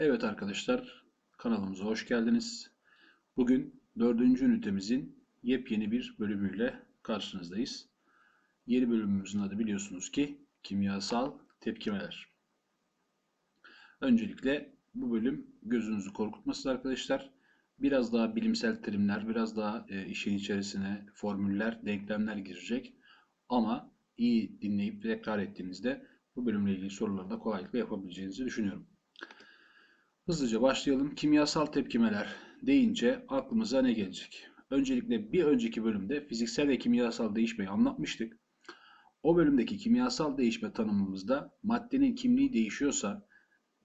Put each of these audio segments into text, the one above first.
Evet arkadaşlar, kanalımıza hoş geldiniz. Bugün dördüncü ünitemizin yepyeni bir bölümüyle karşınızdayız. Yeni bölümümüzün adı biliyorsunuz ki kimyasal tepkimeler. Öncelikle bu bölüm gözünüzü korkutmasın arkadaşlar. Biraz daha bilimsel terimler, biraz daha e, işin içerisine formüller, denklemler girecek. Ama iyi dinleyip tekrar ettiğinizde bu bölümle ilgili soruları da kolaylıkla yapabileceğinizi düşünüyorum. Hızlıca başlayalım. Kimyasal tepkimeler deyince aklımıza ne gelecek? Öncelikle bir önceki bölümde fiziksel ve kimyasal değişmeyi anlatmıştık. O bölümdeki kimyasal değişme tanımımızda maddenin kimliği değişiyorsa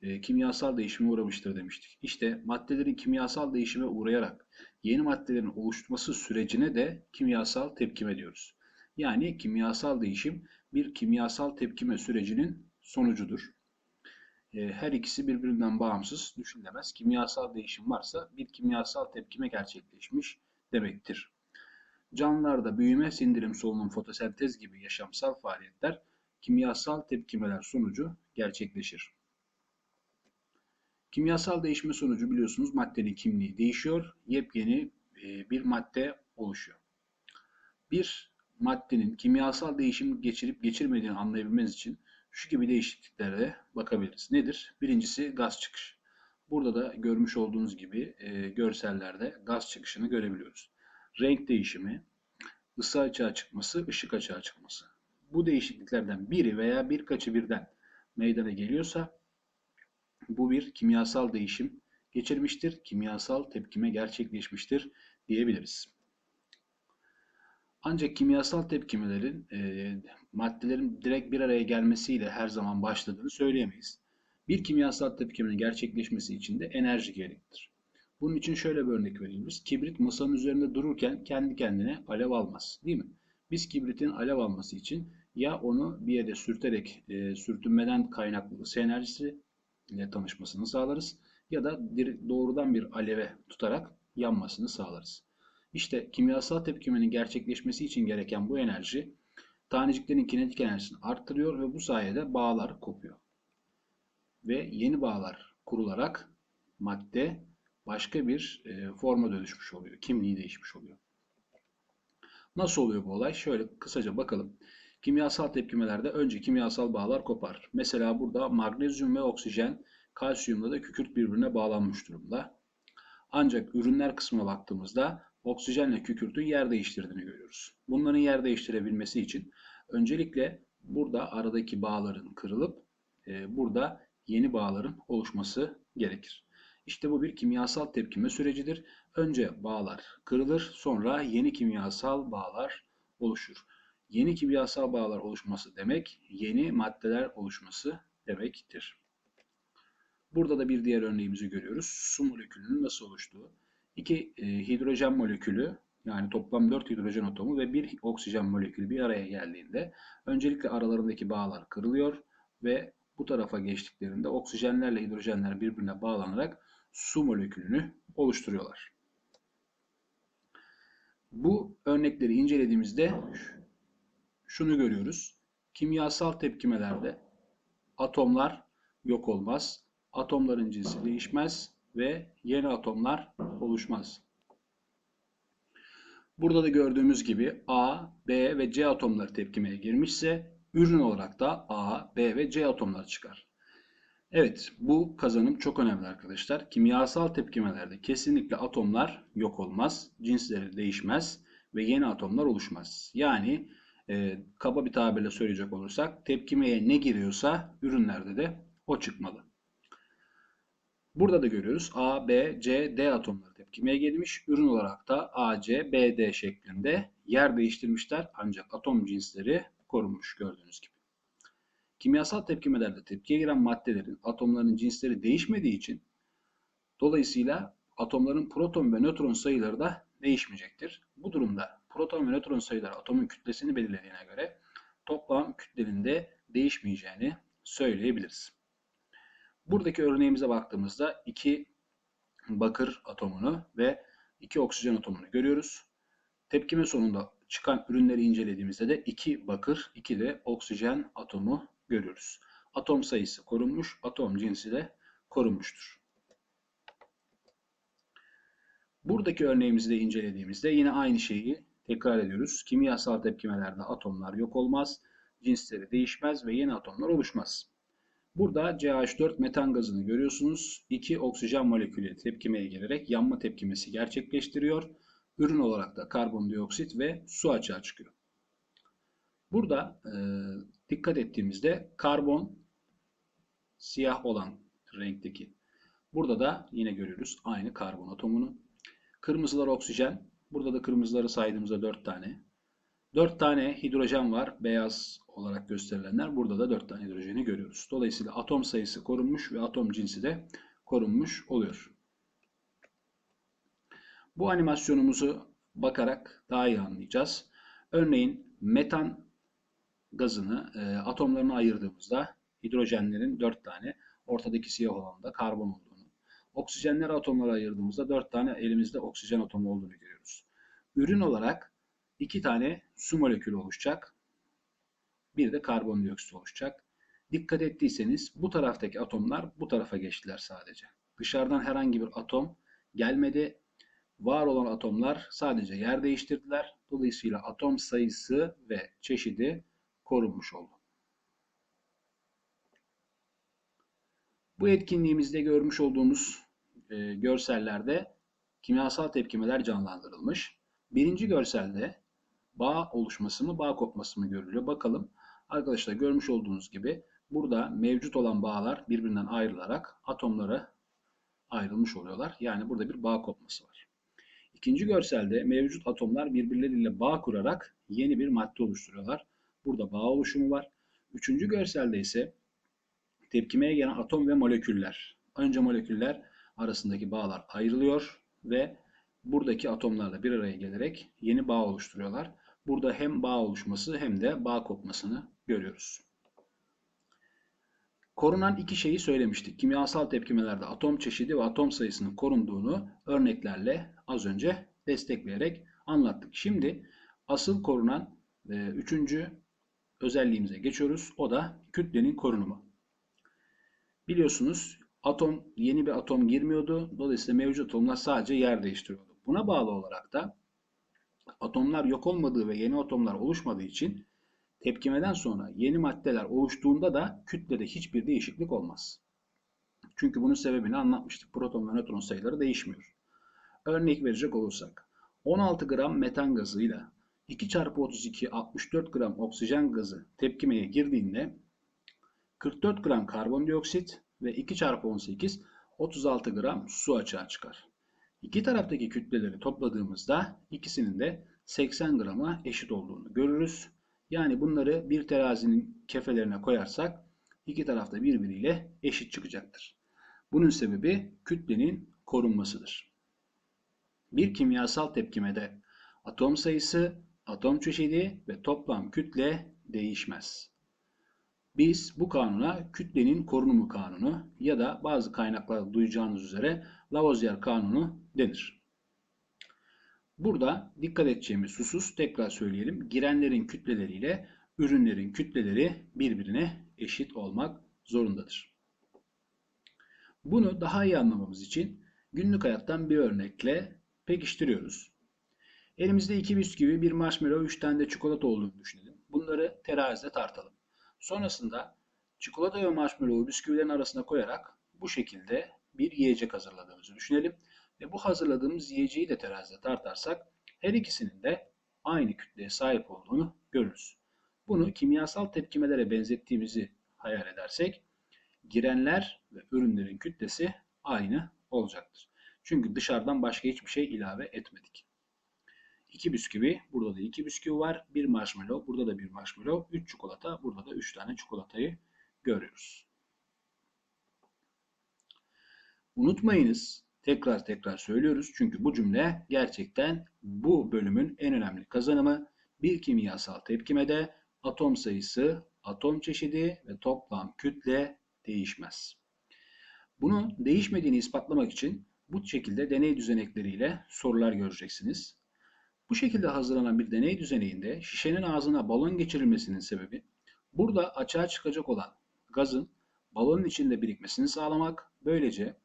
e, kimyasal değişime uğramıştır demiştik. İşte maddelerin kimyasal değişime uğrayarak yeni maddelerin oluşması sürecine de kimyasal tepkime diyoruz. Yani kimyasal değişim bir kimyasal tepkime sürecinin sonucudur. E, her ikisi birbirinden bağımsız düşünülemez. Kimyasal değişim varsa bir kimyasal tepkime gerçekleşmiş demektir. Canlılarda büyüme, sindirim, solunum, fotosentez gibi yaşamsal faaliyetler kimyasal tepkimeler sonucu gerçekleşir. Kimyasal değişme sonucu biliyorsunuz maddenin kimliği değişiyor, yepyeni e, bir madde oluşuyor. Bir maddenin kimyasal değişim geçirip geçirmediğini anlayabilmeniz için şu gibi değişikliklere bakabiliriz. Nedir? Birincisi gaz çıkışı. Burada da görmüş olduğunuz gibi e, görsellerde gaz çıkışını görebiliyoruz. Renk değişimi, ısı açığa çıkması, ışık açığa çıkması. Bu değişikliklerden biri veya birkaçı birden meydana geliyorsa bu bir kimyasal değişim geçirmiştir, kimyasal tepkime gerçekleşmiştir diyebiliriz. Ancak kimyasal tepkimelerin e, maddelerin direkt bir araya gelmesiyle her zaman başladığını söyleyemeyiz. Bir kimyasal tepkimenin gerçekleşmesi için de enerji gerektir. Bunun için şöyle bir örnek verebiliriz. Kibrit masanın üzerinde dururken kendi kendine alev almaz. Değil mi? Biz kibritin alev alması için ya onu bir yere sürterek e, sürtünmeden kaynaklı ısı enerjisi ile tanışmasını sağlarız ya da doğrudan bir aleve tutarak yanmasını sağlarız. İşte kimyasal tepkimenin gerçekleşmesi için gereken bu enerji taneciklerin kinetik enerjisini arttırıyor ve bu sayede bağlar kopuyor. Ve yeni bağlar kurularak madde başka bir e, forma dönüşmüş oluyor. Kimliği değişmiş oluyor. Nasıl oluyor bu olay? Şöyle kısaca bakalım. Kimyasal tepkimelerde önce kimyasal bağlar kopar. Mesela burada magnezyum ve oksijen kalsiyumla da kükürt birbirine bağlanmış durumda. Ancak ürünler kısmına baktığımızda oksijenle kükürtün yer değiştirdiğini görüyoruz. Bunların yer değiştirebilmesi için öncelikle burada aradaki bağların kırılıp e, burada yeni bağların oluşması gerekir. İşte bu bir kimyasal tepkime sürecidir. Önce bağlar kırılır, sonra yeni kimyasal bağlar oluşur. Yeni kimyasal bağlar oluşması demek, yeni maddeler oluşması demektir. Burada da bir diğer örneğimizi görüyoruz. Su molekülünün nasıl oluştuğu. İki e, hidrojen molekülü yani toplam 4 hidrojen atomu ve bir oksijen molekülü bir araya geldiğinde öncelikle aralarındaki bağlar kırılıyor ve bu tarafa geçtiklerinde oksijenlerle hidrojenler birbirine bağlanarak su molekülünü oluşturuyorlar. Bu örnekleri incelediğimizde şunu görüyoruz. Kimyasal tepkimelerde atomlar yok olmaz, atomların cinsi değişmez ve yeni atomlar oluşmaz. Burada da gördüğümüz gibi A, B ve C atomları tepkimeye girmişse ürün olarak da A, B ve C atomları çıkar. Evet bu kazanım çok önemli arkadaşlar. Kimyasal tepkimelerde kesinlikle atomlar yok olmaz, cinsleri değişmez ve yeni atomlar oluşmaz. Yani e, kaba bir tabirle söyleyecek olursak tepkimeye ne giriyorsa ürünlerde de o çıkmalı. Burada da görüyoruz A, B, C, D atomları tepkimeye gelmiş. Ürün olarak da A, C, B, D şeklinde yer değiştirmişler. Ancak atom cinsleri korunmuş gördüğünüz gibi. Kimyasal tepkimelerde tepkiye giren maddelerin atomlarının cinsleri değişmediği için dolayısıyla atomların proton ve nötron sayıları da değişmeyecektir. Bu durumda proton ve nötron sayıları atomun kütlesini belirlediğine göre toplam kütlenin de değişmeyeceğini söyleyebiliriz. Buradaki örneğimize baktığımızda 2 bakır atomunu ve 2 oksijen atomunu görüyoruz. Tepkime sonunda çıkan ürünleri incelediğimizde de 2 bakır, 2 de oksijen atomu görüyoruz. Atom sayısı korunmuş, atom cinsi de korunmuştur. Buradaki örneğimizi de incelediğimizde yine aynı şeyi tekrar ediyoruz. Kimyasal tepkimelerde atomlar yok olmaz, cinsleri değişmez ve yeni atomlar oluşmaz. Burada CH4 metan gazını görüyorsunuz. İki oksijen molekülü tepkimeye girerek yanma tepkimesi gerçekleştiriyor. Ürün olarak da karbondioksit ve su açığa çıkıyor. Burada e, dikkat ettiğimizde karbon siyah olan renkteki. Burada da yine görüyoruz aynı karbon atomunu. Kırmızılar oksijen. Burada da kırmızıları saydığımızda 4 tane. 4 tane hidrojen var. Beyaz olarak gösterilenler. Burada da 4 tane hidrojeni görüyoruz. Dolayısıyla atom sayısı korunmuş ve atom cinsi de korunmuş oluyor. Bu animasyonumuzu bakarak daha iyi anlayacağız. Örneğin metan gazını e, atomlarına ayırdığımızda hidrojenlerin 4 tane, ortadaki siyah olan da karbon olduğunu, oksijenleri atomlara ayırdığımızda 4 tane elimizde oksijen atomu olduğunu görüyoruz. Ürün olarak 2 tane su molekülü oluşacak. Bir de karbondioksit oluşacak. Dikkat ettiyseniz bu taraftaki atomlar bu tarafa geçtiler sadece. Dışarıdan herhangi bir atom gelmedi. Var olan atomlar sadece yer değiştirdiler. Dolayısıyla atom sayısı ve çeşidi korunmuş oldu. Bu etkinliğimizde görmüş olduğumuz e, görsellerde kimyasal tepkimeler canlandırılmış. Birinci görselde bağ oluşması mı, bağ kopması mı görülüyor. Bakalım. Arkadaşlar görmüş olduğunuz gibi burada mevcut olan bağlar birbirinden ayrılarak atomlara ayrılmış oluyorlar. Yani burada bir bağ kopması var. İkinci görselde mevcut atomlar birbirleriyle bağ kurarak yeni bir madde oluşturuyorlar. Burada bağ oluşumu var. Üçüncü görselde ise tepkimeye gelen atom ve moleküller. Önce moleküller arasındaki bağlar ayrılıyor ve buradaki atomlarla bir araya gelerek yeni bağ oluşturuyorlar. Burada hem bağ oluşması hem de bağ kopmasını görüyoruz. Korunan iki şeyi söylemiştik. Kimyasal tepkimelerde atom çeşidi ve atom sayısının korunduğunu örneklerle az önce destekleyerek anlattık. Şimdi asıl korunan e, üçüncü özelliğimize geçiyoruz. O da kütlenin korunumu. Biliyorsunuz atom yeni bir atom girmiyordu. Dolayısıyla mevcut atomlar sadece yer değiştiriyordu. Buna bağlı olarak da atomlar yok olmadığı ve yeni atomlar oluşmadığı için tepkimeden sonra yeni maddeler oluştuğunda da kütlede hiçbir değişiklik olmaz. Çünkü bunun sebebini anlatmıştık. Proton ve nötron sayıları değişmiyor. Örnek verecek olursak 16 gram metan gazıyla 2 çarpı 32 64 gram oksijen gazı tepkimeye girdiğinde 44 gram karbondioksit ve 2 çarpı 18 36 gram su açığa çıkar. İki taraftaki kütleleri topladığımızda ikisinin de 80 grama eşit olduğunu görürüz. Yani bunları bir terazinin kefelerine koyarsak iki tarafta birbiriyle eşit çıkacaktır. Bunun sebebi kütlenin korunmasıdır. Bir kimyasal tepkimede atom sayısı, atom çeşidi ve toplam kütle değişmez. Biz bu kanuna kütlenin korunumu kanunu ya da bazı kaynaklarda duyacağınız üzere Lavoisier kanunu denir. Burada dikkat edeceğimiz husus tekrar söyleyelim. Girenlerin kütleleriyle ürünlerin kütleleri birbirine eşit olmak zorundadır. Bunu daha iyi anlamamız için günlük hayattan bir örnekle pekiştiriyoruz. Elimizde iki bisküvi, bir marshmallow, üç tane de çikolata olduğunu düşünelim. Bunları terazide tartalım. Sonrasında çikolata ve marshmallow'u bisküvilerin arasına koyarak bu şekilde bir yiyecek hazırladığımızı düşünelim. Ve bu hazırladığımız yiyeceği de terazide tartarsak her ikisinin de aynı kütleye sahip olduğunu görürüz. Bunu kimyasal tepkimelere benzettiğimizi hayal edersek girenler ve ürünlerin kütlesi aynı olacaktır. Çünkü dışarıdan başka hiçbir şey ilave etmedik. 2 bisküvi, burada da 2 bisküvi var. 1 marshmallow, burada da 1 marshmallow. 3 çikolata, burada da 3 tane çikolatayı görüyoruz. Unutmayınız, tekrar tekrar söylüyoruz. Çünkü bu cümle gerçekten bu bölümün en önemli kazanımı. Bir kimyasal tepkimede atom sayısı, atom çeşidi ve toplam kütle değişmez. Bunun değişmediğini ispatlamak için bu şekilde deney düzenekleriyle sorular göreceksiniz. Bu şekilde hazırlanan bir deney düzeneyinde şişenin ağzına balon geçirilmesinin sebebi burada açığa çıkacak olan gazın balonun içinde birikmesini sağlamak, böylece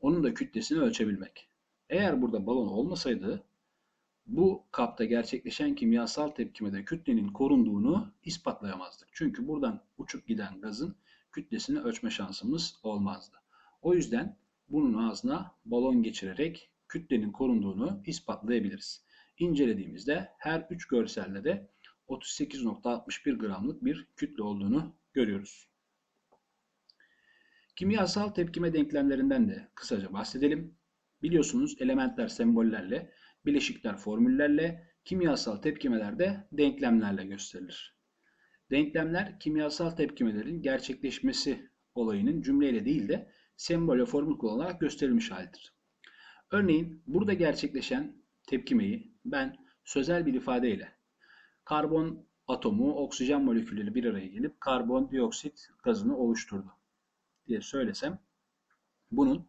onun da kütlesini ölçebilmek. Eğer burada balon olmasaydı bu kapta gerçekleşen kimyasal tepkimede kütlenin korunduğunu ispatlayamazdık. Çünkü buradan uçup giden gazın kütlesini ölçme şansımız olmazdı. O yüzden bunun ağzına balon geçirerek kütlenin korunduğunu ispatlayabiliriz. İncelediğimizde her üç görselde de 38.61 gramlık bir kütle olduğunu görüyoruz. Kimyasal tepkime denklemlerinden de kısaca bahsedelim. Biliyorsunuz elementler sembollerle, bileşikler formüllerle, kimyasal tepkimeler de denklemlerle gösterilir. Denklemler kimyasal tepkimelerin gerçekleşmesi olayının cümleyle değil de sembol ve formül kullanarak gösterilmiş halidir. Örneğin burada gerçekleşen tepkimeyi ben sözel bir ifadeyle karbon atomu oksijen molekülleri bir araya gelip karbondioksit gazını oluşturdu diye söylesem bunun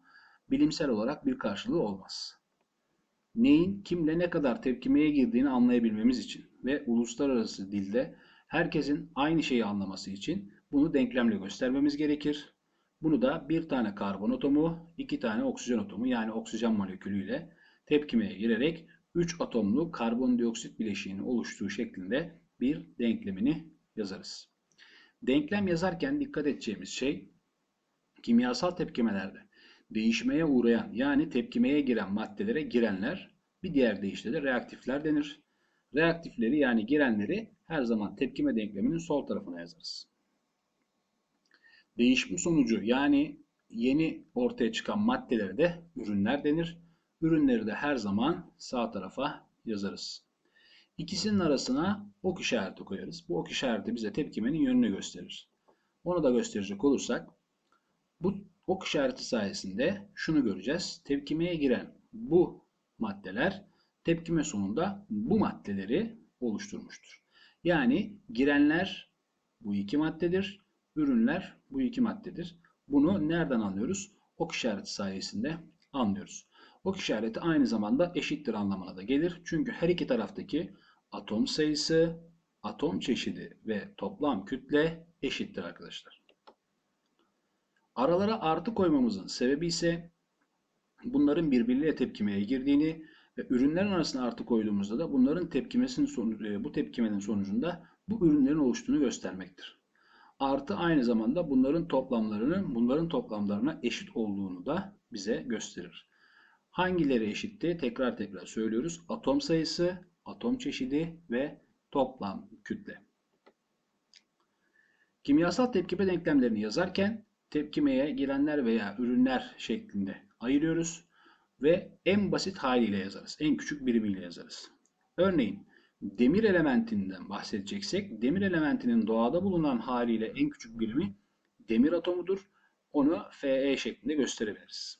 bilimsel olarak bir karşılığı olmaz. Neyin kimle ne kadar tepkimeye girdiğini anlayabilmemiz için ve uluslararası dilde herkesin aynı şeyi anlaması için bunu denklemle göstermemiz gerekir. Bunu da bir tane karbon atomu, iki tane oksijen atomu yani oksijen molekülüyle tepkimeye girerek 3 atomlu karbondioksit bileşiğinin oluştuğu şeklinde bir denklemini yazarız. Denklem yazarken dikkat edeceğimiz şey kimyasal tepkimelerde değişmeye uğrayan yani tepkimeye giren maddelere girenler bir diğer deyişle de reaktifler denir. Reaktifleri yani girenleri her zaman tepkime denkleminin sol tarafına yazarız. Değişim sonucu yani yeni ortaya çıkan maddelere de ürünler denir. Ürünleri de her zaman sağ tarafa yazarız. İkisinin arasına ok işareti koyarız. Bu ok işareti bize tepkimenin yönünü gösterir. Onu da gösterecek olursak bu ok işareti sayesinde şunu göreceğiz. Tepkimeye giren bu maddeler tepkime sonunda bu maddeleri oluşturmuştur. Yani girenler bu iki maddedir, ürünler bu iki maddedir. Bunu nereden anlıyoruz? Ok işareti sayesinde anlıyoruz. Ok işareti aynı zamanda eşittir anlamına da gelir. Çünkü her iki taraftaki atom sayısı, atom çeşidi ve toplam kütle eşittir arkadaşlar. Aralara artı koymamızın sebebi ise bunların birbirleriyle tepkimeye girdiğini ve ürünlerin arasına artı koyduğumuzda da bunların tepkimesinin e, bu tepkimenin sonucunda bu ürünlerin oluştuğunu göstermektir. Artı aynı zamanda bunların toplamlarının bunların toplamlarına eşit olduğunu da bize gösterir. Hangileri eşitti? Tekrar tekrar söylüyoruz. Atom sayısı, atom çeşidi ve toplam kütle. Kimyasal tepkime denklemlerini yazarken tepkimeye girenler veya ürünler şeklinde ayırıyoruz ve en basit haliyle yazarız. En küçük birimiyle yazarız. Örneğin demir elementinden bahsedeceksek demir elementinin doğada bulunan haliyle en küçük birimi demir atomudur. Onu Fe şeklinde gösterebiliriz.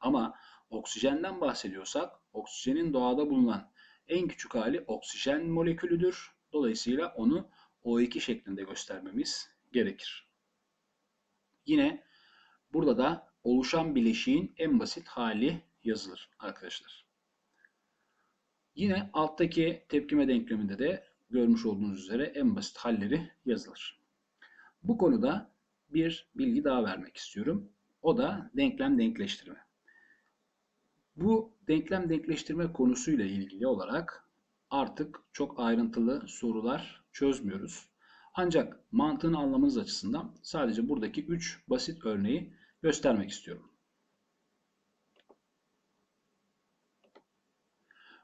Ama oksijenden bahsediyorsak oksijenin doğada bulunan en küçük hali oksijen molekülüdür. Dolayısıyla onu O2 şeklinde göstermemiz gerekir. Yine burada da oluşan bileşiğin en basit hali yazılır arkadaşlar. Yine alttaki tepkime denkleminde de görmüş olduğunuz üzere en basit halleri yazılır. Bu konuda bir bilgi daha vermek istiyorum. O da denklem denkleştirme. Bu denklem denkleştirme konusuyla ilgili olarak artık çok ayrıntılı sorular çözmüyoruz. Ancak mantığını anlamanız açısından sadece buradaki 3 basit örneği göstermek istiyorum.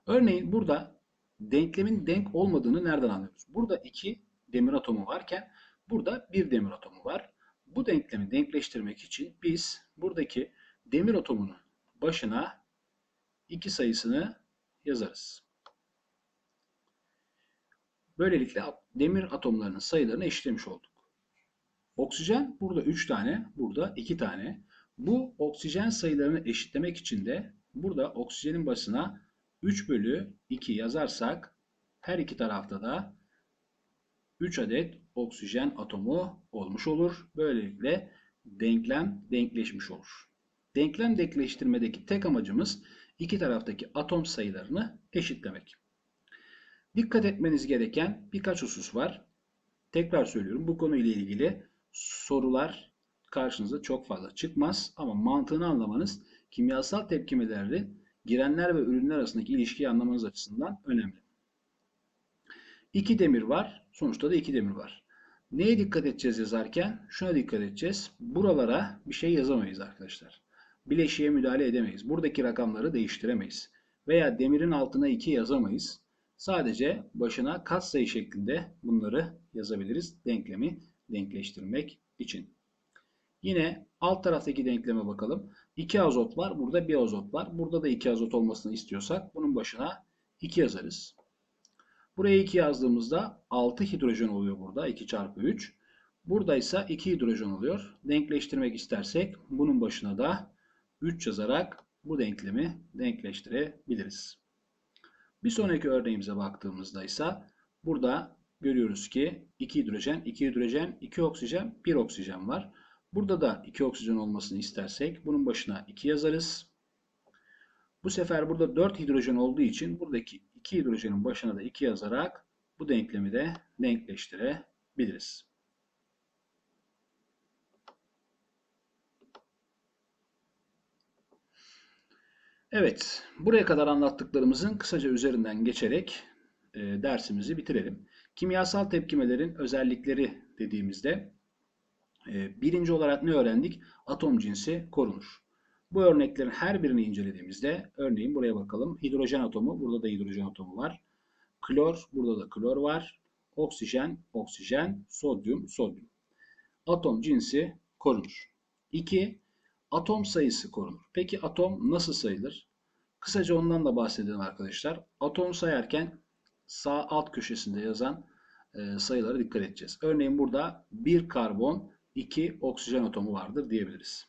Örneğin burada denklemin denk olmadığını nereden anlıyoruz? Burada iki demir atomu varken burada bir demir atomu var. Bu denklemi denkleştirmek için biz buradaki demir atomunun başına iki sayısını yazarız. Böylelikle demir atomlarının sayılarını eşitlemiş olduk. Oksijen burada 3 tane, burada 2 tane. Bu oksijen sayılarını eşitlemek için de burada oksijenin başına 3 bölü 2 yazarsak her iki tarafta da 3 adet oksijen atomu olmuş olur. Böylelikle denklem denkleşmiş olur. Denklem denkleştirmedeki tek amacımız iki taraftaki atom sayılarını eşitlemek. Dikkat etmeniz gereken birkaç husus var. Tekrar söylüyorum bu konuyla ilgili sorular karşınıza çok fazla çıkmaz ama mantığını anlamanız kimyasal tepkimelerin girenler ve ürünler arasındaki ilişkiyi anlamanız açısından önemli. İki demir var. Sonuçta da iki demir var. Neye dikkat edeceğiz yazarken? Şuna dikkat edeceğiz. Buralara bir şey yazamayız arkadaşlar. Bileşiğe müdahale edemeyiz. Buradaki rakamları değiştiremeyiz. Veya demirin altına 2 yazamayız. Sadece başına katsayı şeklinde bunları yazabiliriz. Denklemi denkleştirmek için. Yine alt taraftaki denkleme bakalım. 2 azot var. Burada bir azot var. Burada da 2 azot olmasını istiyorsak bunun başına 2 yazarız. Buraya 2 yazdığımızda 6 hidrojen oluyor burada. 2 çarpı 3. Burada ise 2 hidrojen oluyor. Denkleştirmek istersek bunun başına da 3 yazarak bu denklemi denkleştirebiliriz. Bir sonraki örneğimize baktığımızda ise burada görüyoruz ki 2 hidrojen, 2 hidrojen, 2 oksijen, 1 oksijen var. Burada da 2 oksijen olmasını istersek bunun başına 2 yazarız. Bu sefer burada 4 hidrojen olduğu için buradaki 2 hidrojenin başına da 2 yazarak bu denklemi de denkleştirebiliriz. Evet, buraya kadar anlattıklarımızın kısaca üzerinden geçerek e, dersimizi bitirelim. Kimyasal tepkimelerin özellikleri dediğimizde e, birinci olarak ne öğrendik? Atom cinsi korunur. Bu örneklerin her birini incelediğimizde örneğin buraya bakalım. Hidrojen atomu, burada da hidrojen atomu var. Klor, burada da klor var. Oksijen, oksijen, sodyum, sodyum. Atom cinsi korunur. 2. Atom sayısı korunur. Peki atom nasıl sayılır? Kısaca ondan da bahsedelim arkadaşlar. Atom sayarken sağ alt köşesinde yazan e, sayılara dikkat edeceğiz. Örneğin burada bir karbon, iki oksijen atomu vardır diyebiliriz.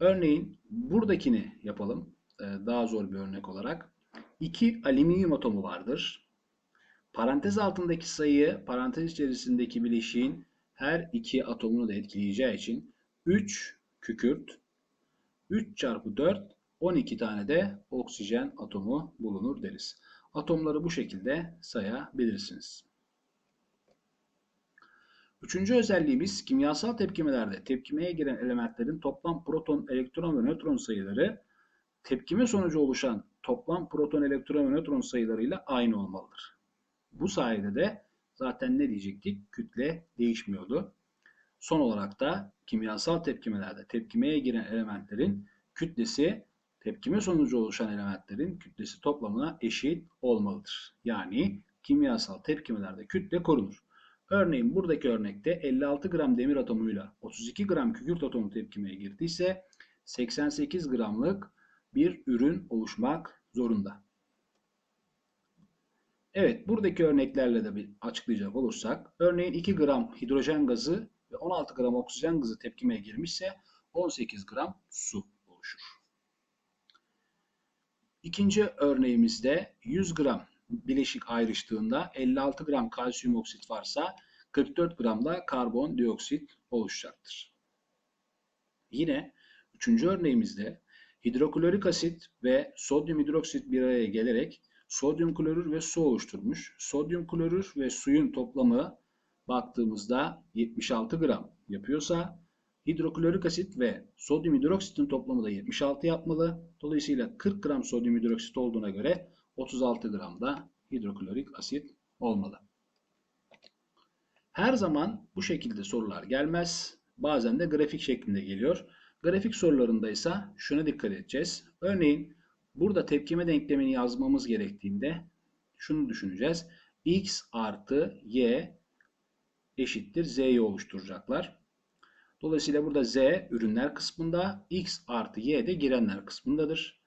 Örneğin buradakini yapalım. E, daha zor bir örnek olarak. 2 alüminyum atomu vardır. Parantez altındaki sayı parantez içerisindeki bileşiğin her iki atomunu da etkileyeceği için 3 kükürt 3 çarpı 4 12 tane de oksijen atomu bulunur deriz. Atomları bu şekilde sayabilirsiniz. Üçüncü özelliğimiz kimyasal tepkimelerde tepkimeye giren elementlerin toplam proton, elektron ve nötron sayıları tepkime sonucu oluşan toplam proton, elektron ve nötron sayılarıyla aynı olmalıdır. Bu sayede de zaten ne diyecektik? Kütle değişmiyordu. Son olarak da kimyasal tepkimelerde tepkimeye giren elementlerin kütlesi tepkime sonucu oluşan elementlerin kütlesi toplamına eşit olmalıdır. Yani kimyasal tepkimelerde kütle korunur. Örneğin buradaki örnekte 56 gram demir atomuyla 32 gram kükürt atomu tepkimeye girdiyse 88 gramlık bir ürün oluşmak zorunda. Evet buradaki örneklerle de bir açıklayacak olursak örneğin 2 gram hidrojen gazı ve 16 gram oksijen gazı tepkimeye girmişse 18 gram su oluşur. İkinci örneğimizde 100 gram bileşik ayrıştığında 56 gram kalsiyum oksit varsa 44 gram da karbondioksit oluşacaktır. Yine üçüncü örneğimizde hidroklorik asit ve sodyum hidroksit bir araya gelerek sodyum klorür ve su oluşturmuş. Sodyum klorür ve suyun toplamı baktığımızda 76 gram yapıyorsa hidroklorik asit ve sodyum hidroksitin toplamı da 76 yapmalı. Dolayısıyla 40 gram sodyum hidroksit olduğuna göre 36 gram da hidroklorik asit olmalı. Her zaman bu şekilde sorular gelmez. Bazen de grafik şeklinde geliyor. Grafik sorularında ise şuna dikkat edeceğiz. Örneğin burada tepkime denklemini yazmamız gerektiğinde şunu düşüneceğiz. x artı y eşittir z'yi oluşturacaklar. Dolayısıyla burada z ürünler kısmında, x artı y de girenler kısmındadır.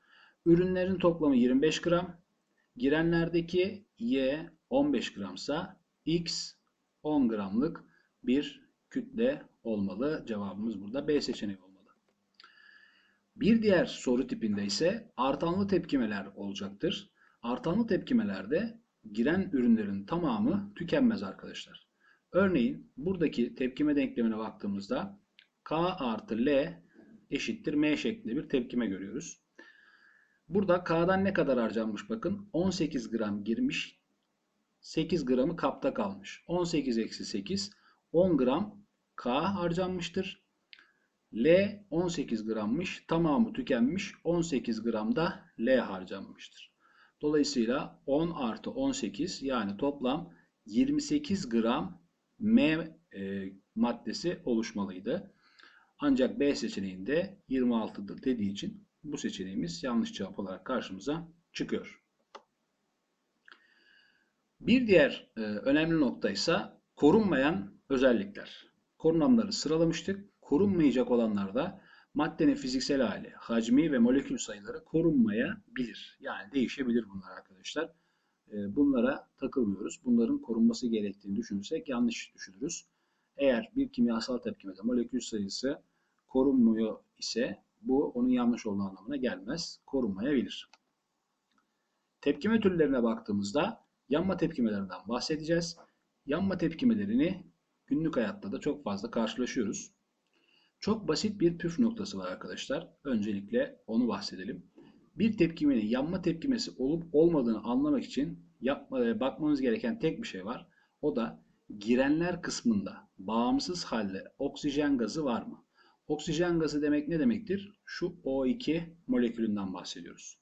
Ürünlerin toplamı 25 gram. Girenlerdeki y 15 gramsa x 10 gramlık bir kütle olmalı. Cevabımız burada B seçeneği olmalı. Bir diğer soru tipinde ise artanlı tepkimeler olacaktır. Artanlı tepkimelerde giren ürünlerin tamamı tükenmez arkadaşlar. Örneğin buradaki tepkime denklemine baktığımızda K artı L eşittir M şeklinde bir tepkime görüyoruz. Burada K'dan ne kadar harcanmış bakın. 18 gram girmiş. 8 gramı kapta kalmış. 18 eksi 8 10 gram K harcanmıştır. L 18 grammış. Tamamı tükenmiş. 18 gram da L harcanmıştır. Dolayısıyla 10 artı 18 yani toplam 28 gram M e, maddesi oluşmalıydı. Ancak B seçeneğinde 26'dır dediği için bu seçeneğimiz yanlış cevap olarak karşımıza çıkıyor. Bir diğer e, önemli nokta ise korunmayan özellikler. Korunanları sıralamıştık. Korunmayacak olanlarda maddenin fiziksel hali, hacmi ve molekül sayıları korunmayabilir. Yani değişebilir bunlar arkadaşlar. E, bunlara takılmıyoruz. Bunların korunması gerektiğini düşünürsek yanlış düşünürüz. Eğer bir kimyasal tepkimede molekül sayısı korunmuyor ise bu onun yanlış olduğu anlamına gelmez. Korunmayabilir. Tepkime türlerine baktığımızda yanma tepkimelerinden bahsedeceğiz. Yanma tepkimelerini günlük hayatta da çok fazla karşılaşıyoruz. Çok basit bir püf noktası var arkadaşlar. Öncelikle onu bahsedelim. Bir tepkimenin yanma tepkimesi olup olmadığını anlamak için yapma, e, bakmamız gereken tek bir şey var. O da girenler kısmında bağımsız halde oksijen gazı var mı? Oksijen gazı demek ne demektir? Şu O2 molekülünden bahsediyoruz.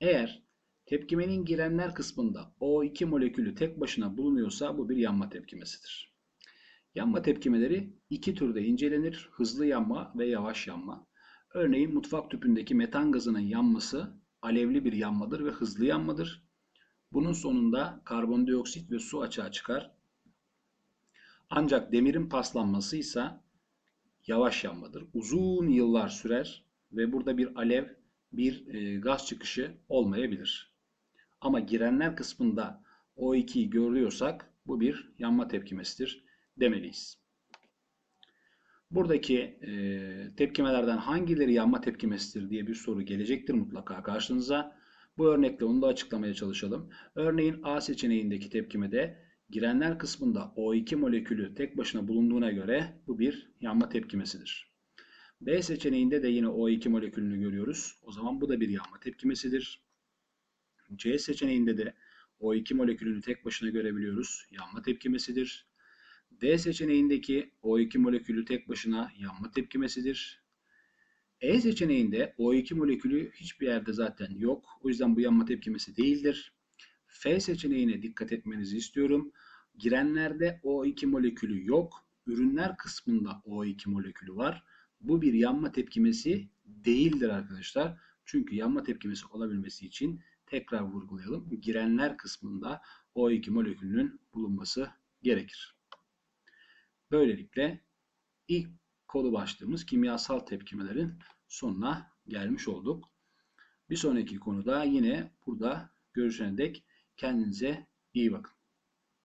Eğer tepkimenin girenler kısmında O2 molekülü tek başına bulunuyorsa bu bir yanma tepkimesidir. Yanma tepkimeleri iki türde incelenir. Hızlı yanma ve yavaş yanma. Örneğin mutfak tüpündeki metan gazının yanması alevli bir yanmadır ve hızlı yanmadır. Bunun sonunda karbondioksit ve su açığa çıkar. Ancak demirin paslanması ise yavaş yanmadır. Uzun yıllar sürer ve burada bir alev, bir e, gaz çıkışı olmayabilir. Ama girenler kısmında O2'yi görüyorsak bu bir yanma tepkimesidir demeliyiz. Buradaki e, tepkimelerden hangileri yanma tepkimesidir diye bir soru gelecektir mutlaka karşınıza. Bu örnekle onu da açıklamaya çalışalım. Örneğin A seçeneğindeki tepkimede girenler kısmında O2 molekülü tek başına bulunduğuna göre bu bir yanma tepkimesidir. B seçeneğinde de yine O2 molekülünü görüyoruz. O zaman bu da bir yanma tepkimesidir. C seçeneğinde de O2 molekülünü tek başına görebiliyoruz. Yanma tepkimesidir. D seçeneğindeki O2 molekülü tek başına yanma tepkimesidir. E seçeneğinde O2 molekülü hiçbir yerde zaten yok. O yüzden bu yanma tepkimesi değildir. F seçeneğine dikkat etmenizi istiyorum. Girenlerde O2 molekülü yok. Ürünler kısmında O2 molekülü var. Bu bir yanma tepkimesi değildir arkadaşlar. Çünkü yanma tepkimesi olabilmesi için tekrar vurgulayalım. Girenler kısmında O2 molekülünün bulunması gerekir. Böylelikle ilk konu başlığımız kimyasal tepkimelerin sonuna gelmiş olduk. Bir sonraki konuda yine burada görüşene dek kendinize iyi bakın.